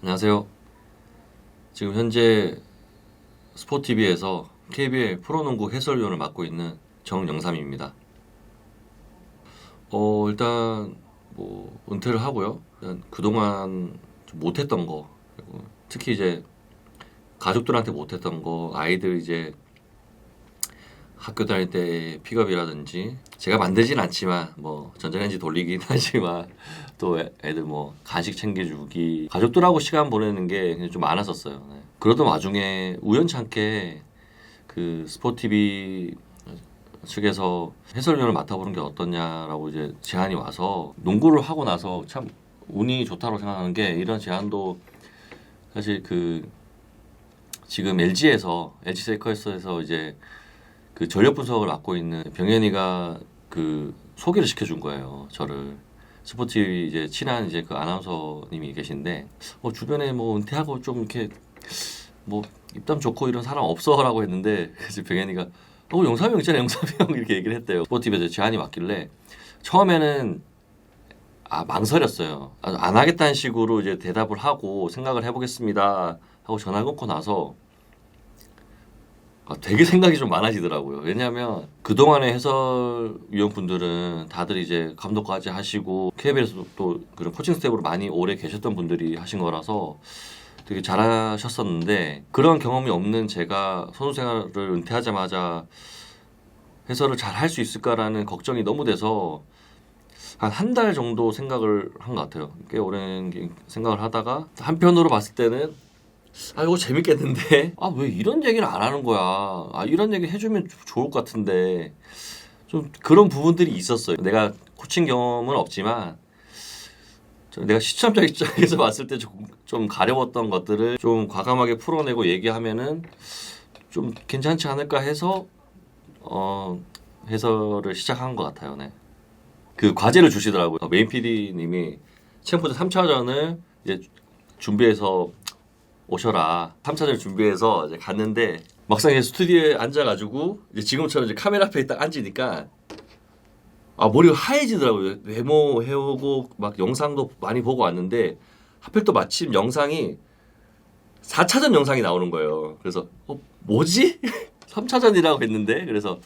안녕하세요. 지금 현재 스포티비에서 KBL 프로농구 해설위원을 맡고 있는 정영삼입니다. 어 일단 뭐 은퇴를 하고요. 일단 그동안 좀 못했던 거 특히 이제 가족들한테 못했던 거 아이들 이제 학교 다닐 때 픽업이라든지 제가 만들진 않지만 뭐 전자레인지 돌리긴 하지만 또 애- 애들 뭐 간식 챙겨주기 가족들하고 시간 보내는 게 좀 많았었어요. 네. 그러던 와중에 우연찮게 그 스포티비 측에서 해설위원을 맡아보는 게 어떻냐라고 이제 제안이 와서 농구를 하고 나서 참 운이 좋다고 생각하는 게 이런 제안도 사실 그 지금 LG에서 LG 세이커스에서 이제 그 전력 분석을 맡고 있는 병현이가 그 소개를 시켜준 거예요. 저를 스포츠 이제 친한 이제 그 아나운서님이 계신데 어, 주변에 뭐 은퇴하고 좀 이렇게 뭐 입담 좋고 이런 사람 없어라고 했는데 그래서 병현이가 어 영삼이 형 있잖아 영삼이 형 이렇게 얘기를 했대요. 스포티비에서 제안이 왔길래 처음에는 아 망설였어요. 아, 안 하겠다는 식으로 이제 대답을 하고 생각을 해보겠습니다 하고 전화 끊고 나서 아, 되게 생각이 좀 많아지더라고요. 왜냐하면 그동안의 해설위원분들은 다들 이제 감독까지 하시고 KBL에서도 또 그런 코칭 스텝으로 많이 오래 계셨던 분들이 하신 거라서 되게 잘하셨었는데 그런 경험이 없는 제가 선수 생활을 은퇴하자마자 해설을 잘 할 수 있을까라는 걱정이 너무 돼서 한 한 달 정도 생각을 한 것 같아요. 꽤 오랜 기- 생각을 하다가 한편으로 봤을 때는 아 이거 재밌겠는데? 아 왜 이런 얘기를 안 하는 거야? 아 이런 얘기 해주면 조- 좋을 것 같은데. 좀 그런 부분들이 있었어요. 내가 코칭 경험은 없지만 저- 내가 시청자 입장에서 봤을 때좀좀 가려웠던 것들을 좀 과감하게 풀어내고 얘기하면은 좀 괜찮지 않을까 해서 어 해설을 시작한 것 같아요 네. 그 과제를 주시더라고요. 메인 PD님이 챔프전 3차전을 이제 준비해서 오셔라. 3차전 준비해서 이제 갔는데 막상 이제 스튜디오에 앉아가지고 이제 지금처럼 이제 카메라 앞에 딱 앉으니까 아 머리가 하얘지더라고요. 메모 해오고 막 영상도 많이 보고 왔는데 하필 또 마침 영상이 4차전 영상이 나오는 거예요. 그래서 어 뭐지? 3차전이라고 했는데 그래서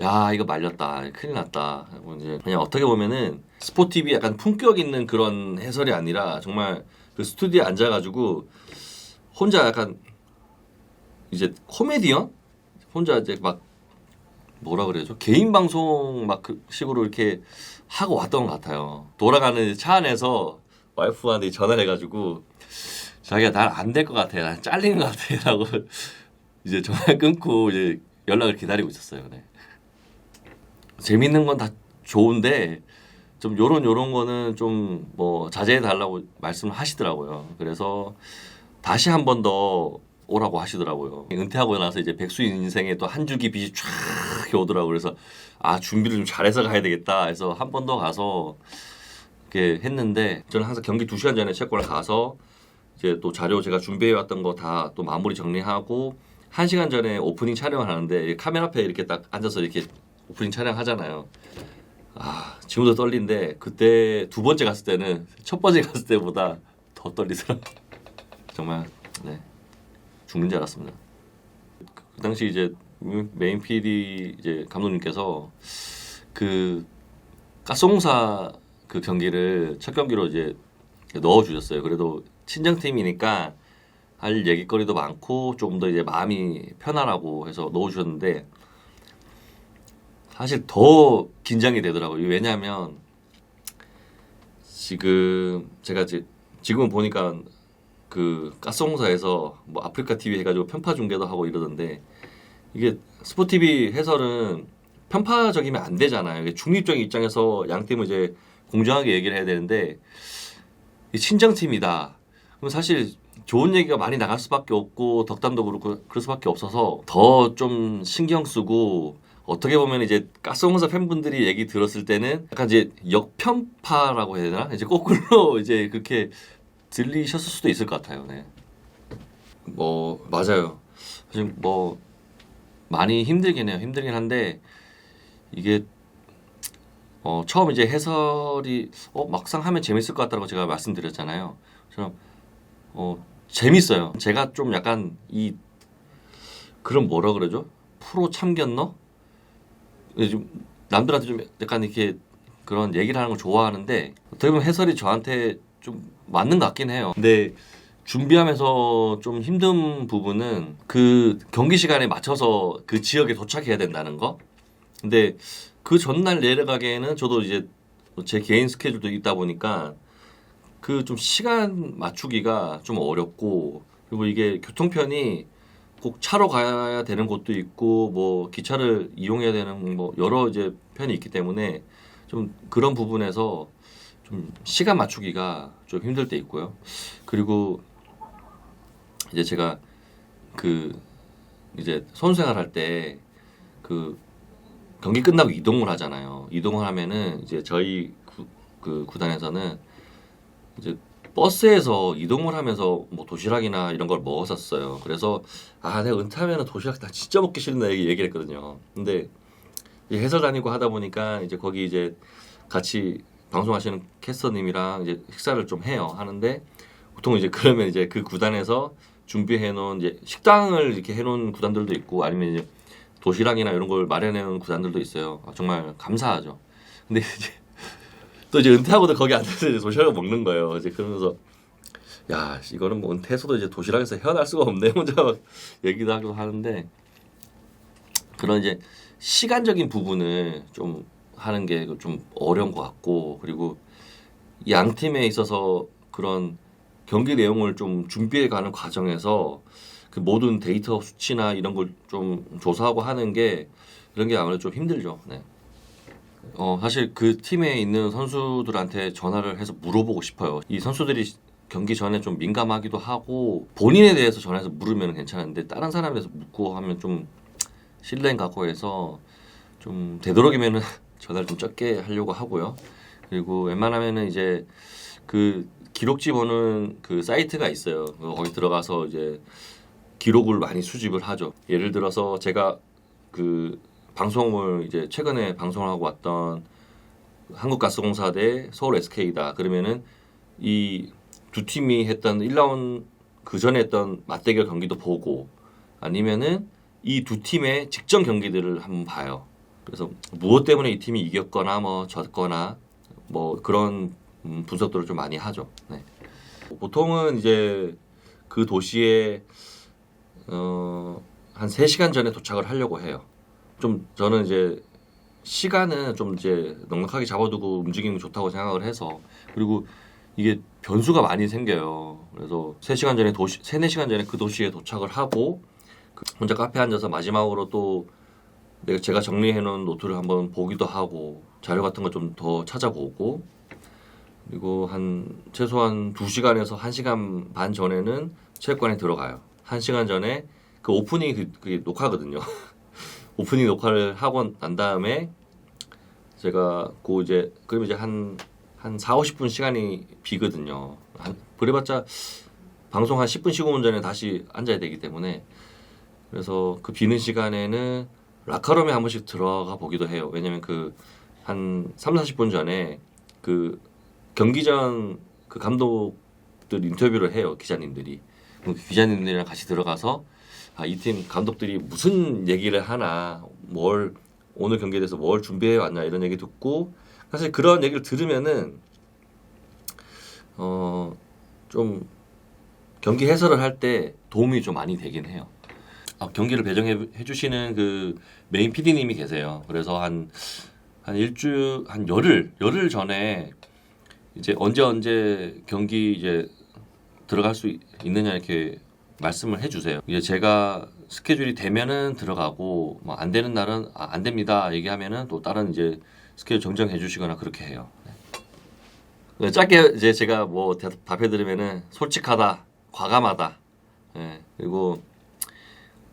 야 이거 말렸다 큰일 났다 하고 이제 그냥 어떻게 보면은 스포티비 약간 품격 있는 그런 해설이 아니라 정말 그 스튜디오에 앉아가지고 혼자 약간 이제 코미디언? 혼자 이제 막 뭐라 그래야죠? 개인 방송 막 그 식으로 이렇게 하고 왔던 것 같아요. 돌아가는 차 안에서 와이프한테 전화를 해가지고 자기가 날안될 것 같아. 난 잘리는 것 같아라고 이제 전화 끊고 이제 연락을 기다리고 있었어요. 네. 재밌는 건 다 좋은데 좀 요런 요런 거는 좀 뭐 자제해 달라고 말씀을 하시더라고요. 그래서 다시 한 번 더 오라고 하시더라고요. 은퇴하고 나서 이제 백수 인생에 또 한 줄기 빛이 쫙 오더라고요. 그래서 아 준비를 좀 잘해서 가야 되겠다 해서 한 번 더 가서 이렇게 했는데 저는 항상 경기 2시간 전에 체코를 가서 이제 또 자료 제가 준비해 왔던 거 다 또 마무리 정리하고 1시간 전에 오프닝 촬영을 하는데 카메라 앞에 이렇게 딱 앉아서 이렇게 오프닝 촬영하잖아요. 아 지금도 떨린데 그때 두 번째 갔을 때는 첫 번째 갔을 때보다 더 떨리더라고. 정말 네 죽는 줄 알았습니다. 그, 그 당시 이제 메인 PD 이제 감독님께서 그 가스공사 그 경기를 첫 경기로 이제 넣어 주셨어요. 그래도 친정 팀이니까 할 얘기거리도 많고 좀더 이제 마음이 편하라고 해서 넣어 주셨는데 사실 더 긴장이 되더라고요. 왜냐하면 지금 제가 지금은 보니까 그 가스공사에서 뭐 아프리카 TV 해가지고 편파 중계도 하고 이러던데 이게 스포티비 해설은 편파적이면 안 되잖아요. 이게 중립적인 입장에서 양 팀을 이제 공정하게 얘기를 해야 되는데 이 친정팀이다. 그럼 사실 좋은 얘기가 많이 나갈 수밖에 없고 덕담도 그렇고 그럴 수밖에 없어서 더 좀 신경 쓰고 어떻게 보면 이제 가스공사 팬분들이 얘기 들었을 때는 약간 이제 역편파라고 해야 되나? 이제 거꾸로 이제 그렇게 들리셨을 수도 있을 것 같아요. 네. 뭐 맞아요. 사실 뭐 많이 힘들긴 해요. 힘들긴 한데 이게 어 처음 이제 해설이 어 막상 하면 재밌을 것 같다고 제가 말씀드렸잖아요. 저는 어 재밌어요. 제가 좀 약간 이 그런 뭐라 그러죠? 프로 참견너? 예, 좀 남들한테 좀 약간 이렇게 그런 얘기를 하는 걸 좋아하는데 어떻게 보면 해설이 저한테 좀 맞는 것 같긴 해요. 근데 준비하면서 좀 힘든 부분은 그 경기 시간에 맞춰서 그 지역에 도착해야 된다는 거. 근데 그 전날 내려가기에는 저도 이제 제 개인 스케줄도 있다 보니까 그 좀 시간 맞추기가 좀 어렵고 그리고 이게 교통편이 꼭 차로 가야 되는 곳도 있고 뭐 기차를 이용해야 되는 뭐 여러 이제 편이 있기 때문에 좀 그런 부분에서 좀 시간 맞추기가 좀 힘들 때 있고요. 그리고 이제 제가 그 이제 선수 생활 할 때 그 경기 끝나고 이동을 하잖아요. 이동을 하면은 이제 저희 구, 그 구단에서는 이제 버스에서 이동을 하면서 뭐 도시락이나 이런 걸 먹었었어요. 그래서 아 내가 은퇴하면 도시락 다 진짜 먹기 얘기- 얘기를 했거든요. 근데 해설 다니고 하다 보니까 이제 거기 이제 같이 방송하시는 캐스터님이랑 이제 식사를 좀 해요. 하는데 보통 이제 그러면 이제 그 구단에서 준비해 놓은 이제 식당을 이렇게 해 놓은 구단들도 있고 아니면 이제 도시락이나 이런 걸 마련해 놓은 구단들도 있어요. 아, 정말 감사하죠. 근데 이제 또 이제 은퇴하고도 거기 앉아서 이제 도시락을 먹는 거예요. 이제 그러면서 야 이거는 뭐 은퇴해서도 이제 도시락에서 헤어날 수가 없네 혼자 막 얘기도 하고 하는데 그런 이제 시간적인 부분을 좀 하는 게 좀 어려운 것 같고 그리고 양 팀에 있어서 그런 경기 내용을 좀 준비해 가는 과정에서 그 모든 데이터 수치나 이런 걸 좀 조사하고 하는 게 이런 게 아무래도 좀 힘들죠. 네. 어 사실 그 팀에 있는 선수들한테 전화를 해서 물어보고 싶어요. 이 선수들이 경기 전에 좀 민감하기도 하고 본인에 대해서 전화해서 물으면 괜찮은데 다른 사람에 대해서 묻고 하면 좀 신뢰가 갖고 해서 좀 되도록이면은 전화를 좀 적게 하려고 하고요. 그리고 웬만하면은 이제 그 기록지 보는 그 사이트가 있어요. 그 거기 들어가서 이제 기록을 많이 수집을 하죠. 예를 들어서 제가 그 방송을 이제 최근에 방송을 하고 왔던 한국가스공사 대 서울 SK다. 그러면은 이 두 팀이 했던 1라운드 그 전에 했던 맞대결 경기도 보고 아니면은 이 두 팀의 직전 경기들을 한번 봐요. 그래서 무엇 때문에 이 팀이 이겼거나 뭐 졌거나 뭐 그런 음, 분석들을 좀 많이 하죠. 네. 보통은 이제 그 도시에 어, 한 3시간 전에 도착을 하려고 해요. 좀 저는 이제 시간은 좀 이제 넉넉하게 잡아두고 움직이는 게 좋다고 생각을 해서 그리고 이게 변수가 많이 생겨요. 그래서 3시간 전에 도시 3, 4시간 전에 그 도시에 도착을 하고 그 혼자 카페에 앉아서 마지막으로 또 내가 제가 정리해 놓은 노트를 한번 보기도 하고 자료 같은 거 좀 더 찾아보고 그리고 한 최소한 2시간에서 1시간 반 전에는 체육관에 들어가요. 1시간 전에 그 오프닝 그, 그게 녹화거든요. 오프닝 녹화를 하고 난 다음에 제가 그 이제 그럼 이제 한한 4, 50분 시간이 비거든요. 한 그래봤자 방송 한 10분 15분 전에 다시 앉아야 되기 때문에 그래서 그 비는 시간에는 라카롬에 한 번씩 들어가 보기도 해요. 왜냐면 그 한 3, 40분 전에 그 경기 전그 감독들 인터뷰를 해요. 기자님들이. 그 기자님들이랑 같이 들어가서 아, 이 팀 감독들이 무슨 얘기를 하나, 뭘 오늘 경기에 대해서 뭘 준비해 왔냐 이런 얘기 듣고 사실 그런 얘기를 들으면은 어 좀 경기 해설을 할 때 도움이 좀 많이 되긴 해요. 아, 경기를 배정해 해주시는 그 메인 PD님이 계세요. 그래서 한 한 일주 한 열흘 열흘 전에 이제 언제 언제 경기 이제 들어갈 수 있- 있느냐 이렇게 말씀을 해주세요. 이제 제가 스케줄이 되면은 들어가고 뭐 안 되는 날은 아, 안 됩니다 얘기하면은 또 다른 이제 스케줄 정정해 주시거나 그렇게 해요. 네, 짧게 이제 제가 뭐 대- 답해 드리면은 솔직하다, 과감하다, 예, 그리고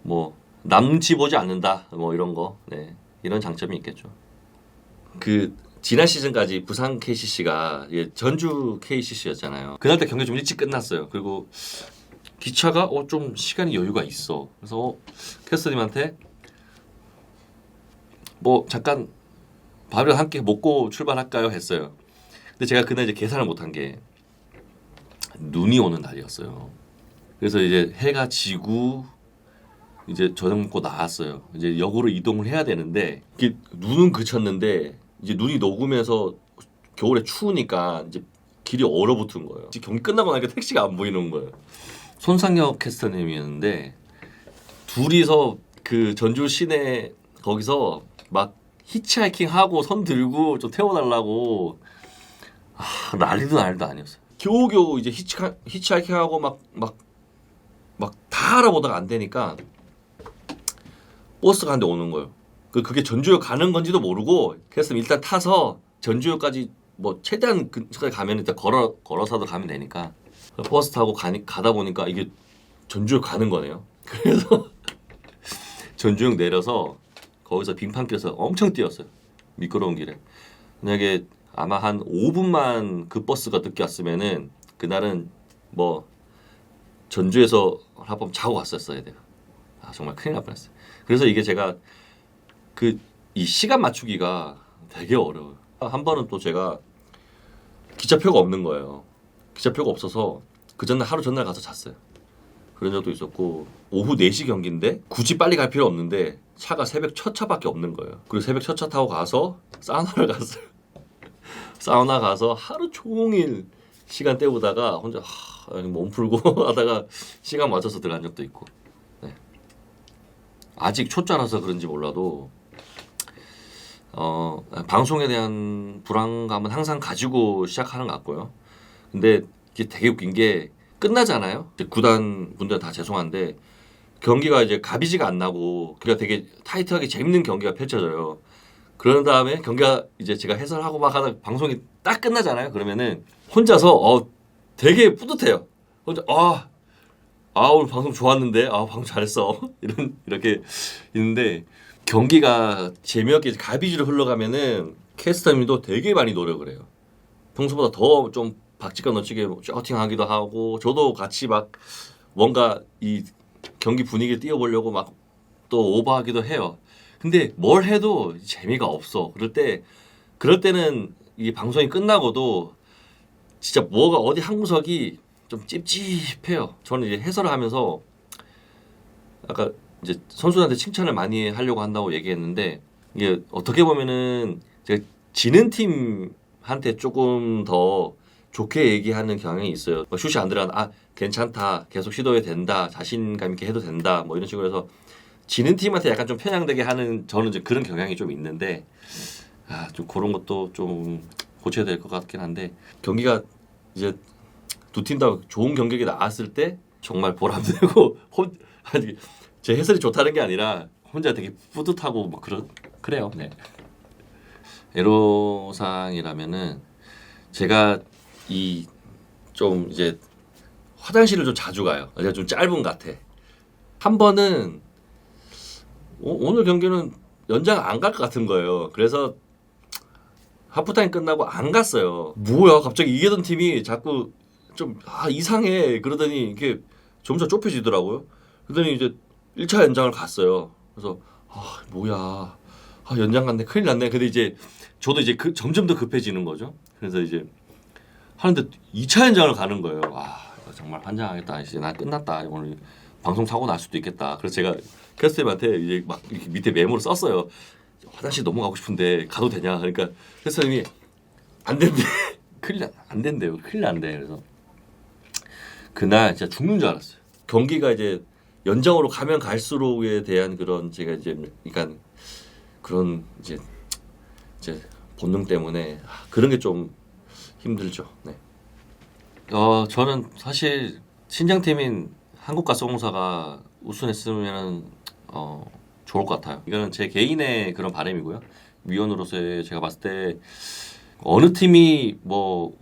뭐 남치 보지 않는다, 뭐 이런 거, 네, 이런 장점이 있겠죠. 그 지난 시즌까지 부산 KCC가 예, 전주 KCC였잖아요. 그날 때 경기 좀 일찍 끝났어요. 그리고 기차가 어 좀 시간이 여유가 있어. 그래서 어, 캐스터님한테 뭐 잠깐 밥을 함께 먹고 출발할까요? 했어요. 근데 제가 그날 이제 계산을 못한 게 눈이 오는 날이었어요. 그래서 이제 해가 지고 이제 저녁 먹고 나왔어요. 이제 역으로 이동을 해야 되는데 이게 눈은 그쳤는데 이제 눈이 녹으면서 겨울에 추우니까 이제 길이 얼어붙은 거예요. 이제 경기 끝나고 나니까 택시가 안 보이는 거예요. 손상혁 캐스터님이었는데 둘이서 그 전주 시내 거기서 막 히치하이킹 하고 손 들고 좀 태워달라고 아, 난리도 난리도 아니었어요. 겨우겨우 이제 히치 히치하이킹 하고 막 막 막 다 알아보다가 안 되니까 버스가 한 대 오는 거예요. 그 그게 전주역 가는 건지도 모르고 그래서 일단 타서 전주역까지 뭐 최대한 근처까지 가면 일단 걸어 걸어서도 가면 되니까 버스 타고 가니, 가다 보니까 이게 전주역 가는 거네요. 그래서 전주역 내려서 거기서 빙판길에서 엄청 뛰었어요. 미끄러운 길에. 만약에 아마 한 5분만 그 버스가 늦게 왔으면은 그날은 뭐 전주에서 한번 자고 갔었어야 돼요. 아 정말 큰일 날 뻔했어요. 그래서 이게 제가 그 이 시간 맞추기가 되게 어려워요. 한 번은 또 제가 기차표가 없는 거예요. 기차표가 없어서 그 전날 하루 전날 가서 잤어요. 그런 적도 있었고 오후 4시 경기인데 굳이 빨리 갈 필요 없는데 차가 새벽 첫 차밖에 없는 거예요. 그리고 새벽 첫 차 타고 가서 사우나를 갔어요. 사우나 가서 하루 종일 시간 때우다가 혼자 하, 몸 풀고 하다가 시간 맞춰서 들어간 적도 있고 네. 아직 초짜라서 그런지 몰라도 어, 방송에 대한 불안감은 항상 가지고 시작하는 것 같고요. 근데 이게 되게 웃긴 게 끝나잖아요. 구단 분들 다 죄송한데 경기가 이제 가비지가 안 나고 그러니까 되게 타이트하게 재밌는 경기가 펼쳐져요. 그런 다음에 경기가 이제 제가 해설하고 막 하다 방송이 딱 끝나잖아요. 그러면은 혼자서 어 되게 뿌듯해요. 혼자 아, 아 오늘 방송 좋았는데 아 방송 잘했어 이런 이렇게 있는데 경기가 재미없게 가비지로 흘러가면은 캐스터님도 되게 많이 노력을 해요. 평소보다 더 좀 박지가 넘치게 셔팅하기도 하고 저도 같이 막 뭔가 이 경기 분위기를 띄워보려고 막 또 오버하기도 해요. 근데 뭘 해도 재미가 없어. 그럴 때 그럴 때는 이 방송이 끝나고도 진짜 뭐가 어디 한 구석이 좀 찝찝해요. 저는 이제 해설을 하면서 아까 이제 선수들한테 칭찬을 많이 하려고 한다고 얘기했는데 이게 어떻게 보면은 제가 지는 팀한테 조금 더 좋게 얘기하는 경향이 있어요. 뭐 슛이 안 들어간 아 괜찮다 계속 시도해 된다 자신감 있게 해도 된다 뭐 이런 식으로 해서 지는 팀한테 약간 좀 편향되게 하는 저는 이제 그런 경향이 좀 있는데 아좀 그런 것도 좀 고쳐야 될 것 같긴 한데 경기가 이제 두 팀 다 좋은 경기가 나왔을 때 정말 보람되고 혼 아니 제 해설이 좋다는 게 아니라 혼자 되게 뿌듯하고 뭐 그런 그래요. 네. 애로사항이라면은 제가 이 좀 이제 화장실을 좀 자주 가요. 제가 좀 짧은 것 같아. 한 번은 오, 오늘 경기는 연장 안 갈 것 같은 거예요. 그래서 하프타임 끝나고 안 갔어요. 뭐야 갑자기 이기던 팀이 자꾸 좀 아, 이상해 그러더니 이게 점점 좁혀지더라고요. 그러더니 이제 1차 연장을 갔어요. 그래서 아 뭐야 아 연장 갔네 큰일 났네. 근데 이제 저도 이제 그, 점점 더 급해지는 거죠. 그래서 이제 하는데 2차 연장을 가는 거예요. 아 정말 환장하겠다. 이제 나 끝났다. 오늘 방송 사고 날 수도 있겠다. 그래서 제가 캐스터님한테 이제 막 이렇게 밑에 메모를 썼어요. 화장실 넘어가고 싶은데 가도 되냐? 그러니까 캐스터님이 안 된대. 큰일 나, 안 된대요. 큰일 난대. 그래서 그날 진짜 죽는 줄 알았어요. 경기가 이제 연장으로 가면 갈수록에 대한 그런 제가 이제 그러니까 그런 이제 이제 본능 때문에 아, 그런 게 좀 힘들죠. 네. 어 저는 사실 신장팀인 한국가스공사가 우승했으면 어 좋을 것 같아요. 이거는 제 개인의 그런 바람이고요. 위원으로서의 제가 봤을 때 어느 팀이 뭐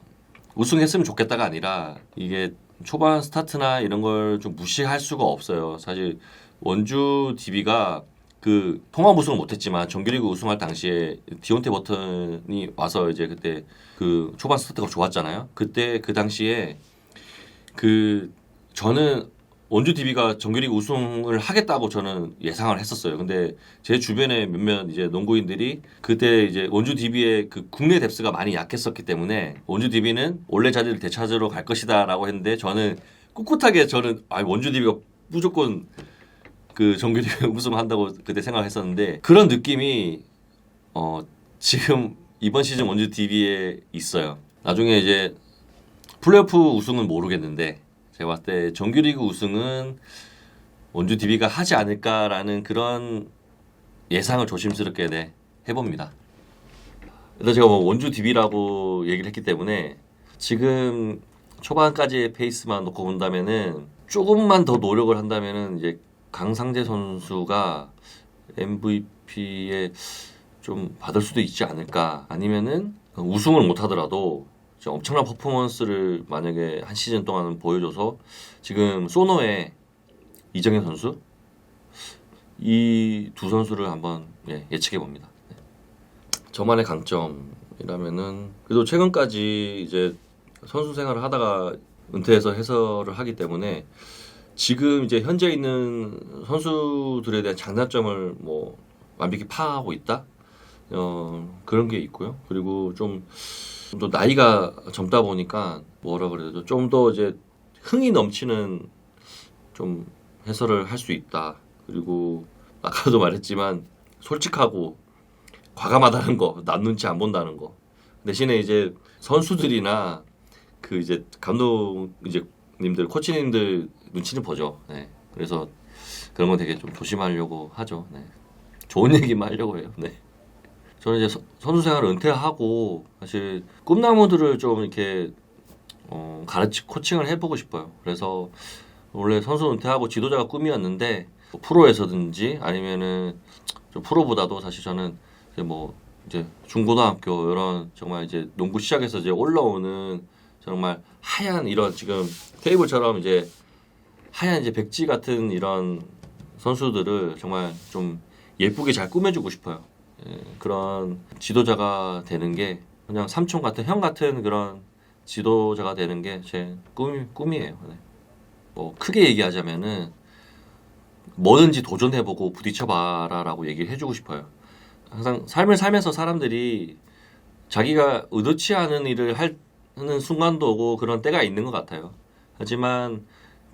우승했으면 좋겠다가 아니라 이게 초반 스타트나 이런 걸 좀 무시할 수가 없어요. 사실 원주 DB가 그 통합 우승을 못했지만 정규리그 우승할 당시에 디온테 버튼이 와서 이제 그때 그 초반 스타트가 좋았잖아요. 그때 그 당시에 그 저는 원주 DB가 정규리그 우승을 하겠다고 저는 예상을 했었어요. 근데 제 주변에 몇몇 이제 농구인들이 그때 이제 원주 DB의 그 국내 뎁스가 많이 약했었기 때문에 원주 DB는 원래 자리를 되찾으러 갈 것이다라고 했는데 저는 꿋꿋하게 저는 아 원주 DB가 무조건 그 정규리그 우승한다고 그때 생각했었는데 그런 느낌이 어 지금 이번 시즌 원주 DB에 있어요. 나중에 이제 플레이오프 우승은 모르겠는데 제가 봤을 때 정규리그 우승은 원주 DB가 하지 않을까라는 그런 예상을 조심스럽게 네, 해봅니다. 일단 제가 뭐 원주 DB라고 얘기를 했기 때문에 지금 초반까지의 페이스만 놓고 본다면은 조금만 더 노력을 한다면은 이제 강상재 선수가 MVP에 좀 받을 수도 있지 않을까 아니면은 우승을 못 하더라도 진짜 엄청난 퍼포먼스를 만약에 한 시즌 동안은 보여줘서 지금 소노의 이정현 선수 이 두 선수를 한번 예, 예측해 봅니다. 네. 저만의 강점이라면은 그래도 최근까지 이제 선수 생활을 하다가 은퇴해서 해설을 하기 때문에 지금 이제 현재 있는 선수들에 대한 장단점을 뭐 완벽히 파악하고 있다. 어, 그런 게 있고요. 그리고 좀 또 나이가 젊다 보니까 뭐라 그래도 좀 더 이제 흥이 넘치는 좀 해설을 할 수 있다. 그리고 아까도 말했지만 솔직하고 과감하다는 거, 남 눈치 안 본다는 거. 대신에 이제 선수들이나 그 이제 감독 이제 님들 코치님들 눈치는 보죠. 네. 그래서 그런 건 되게 좀 조심하려고 하죠. 네. 좋은 얘기만 하려고 해요. 네. 저는 이제 서- 선수 생활을 은퇴하고 사실 꿈나무들을 좀 이렇게 어, 가르치 코칭을 해보고 싶어요. 그래서 원래 선수 은퇴하고 지도자가 꿈이었는데 뭐 프로에서든지 아니면은 좀 프로보다도 사실 저는 이제 뭐 이제 중고등학교 이런 정말 이제 농구 시작해서 이제 올라오는 정말 하얀 이런 지금 테이블처럼 이제 하얀 이제 백지 같은 이런 선수들을 정말 좀 예쁘게 잘 꾸며주고 싶어요. 예, 그런 지도자가 되는 게 그냥 삼촌 같은 형 같은 그런 지도자가 되는 게 제 꿈, 꿈이에요. 네. 뭐 크게 얘기하자면은 뭐든지 도전해보고 부딪혀봐라라고 얘기를 해주고 싶어요. 항상 삶을 살면서 사람들이 자기가 의도치 않은 일을 할- 하는 순간도 오고 그런 때가 있는 것 같아요. 하지만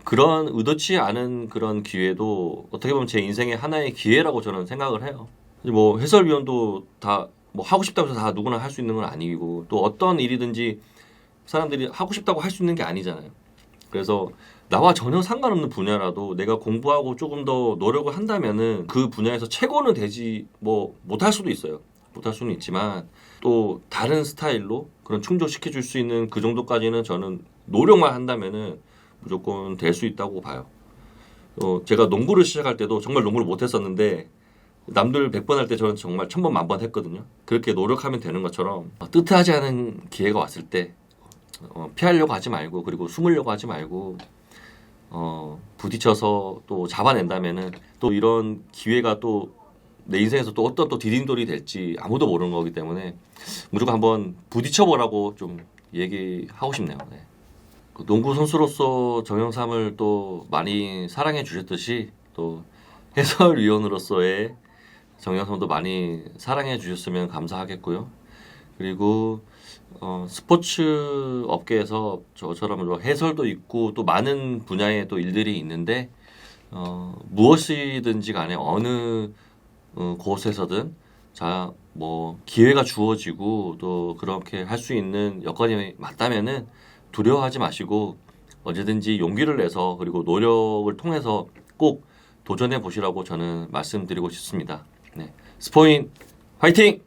그런 의도치 않은 그런 기회도 어떻게 보면 제 인생의 하나의 기회라고 저는 생각을 해요. 뭐 해설위원도 다 뭐 하고 싶다고 해서 다 누구나 할 수 있는 건 아니고 또 어떤 일이든지 사람들이 하고 싶다고 할 수 있는 게 아니잖아요. 그래서 나와 전혀 상관없는 분야라도 내가 공부하고 조금 더 노력을 한다면은 그 분야에서 최고는 되지 뭐 못할 수도 있어요. 못할 수는 있지만 또 다른 스타일로 그런 충족시켜 줄 수 있는 그 정도까지는 저는 노력만 한다면은 무조건 될 수 있다고 봐요. 어, 제가 농구를 시작할 때도 정말 농구를 못했었는데 남들 100번 할 때 저는 정말 1000번 만번 했거든요. 그렇게 노력하면 되는 것처럼 어, 뜻하지 않은 기회가 왔을 때 어, 피하려고 하지 말고 그리고 숨으려고 하지 말고 어, 부딪혀서 또 잡아낸다면은 또 이런 기회가 또 내 인생에서 또 어떤 또 디딤돌이 될지 아무도 모르는 거기 때문에 무조건 한번 부딪혀보라고 좀 얘기하고 싶네요. 네. 그 농구 선수로서 정영삼을 또 많이 사랑해 주셨듯이 또 해설위원으로서의 정영삼도 많이 사랑해 주셨으면 감사하겠고요. 그리고 어, 스포츠 업계에서 저처럼 뭐 해설도 있고 또 많은 분야의 또 일들이 있는데 어, 무엇이든지 간에 어느 어, 곳에서든 자 뭐 기회가 주어지고 또 그렇게 할 수 있는 여건이 맞다면은 두려워하지 마시고 언제든지 용기를 내서 그리고 노력을 통해서 꼭 도전해 보시라고 저는 말씀드리고 싶습니다. 네. 스포인 화이팅!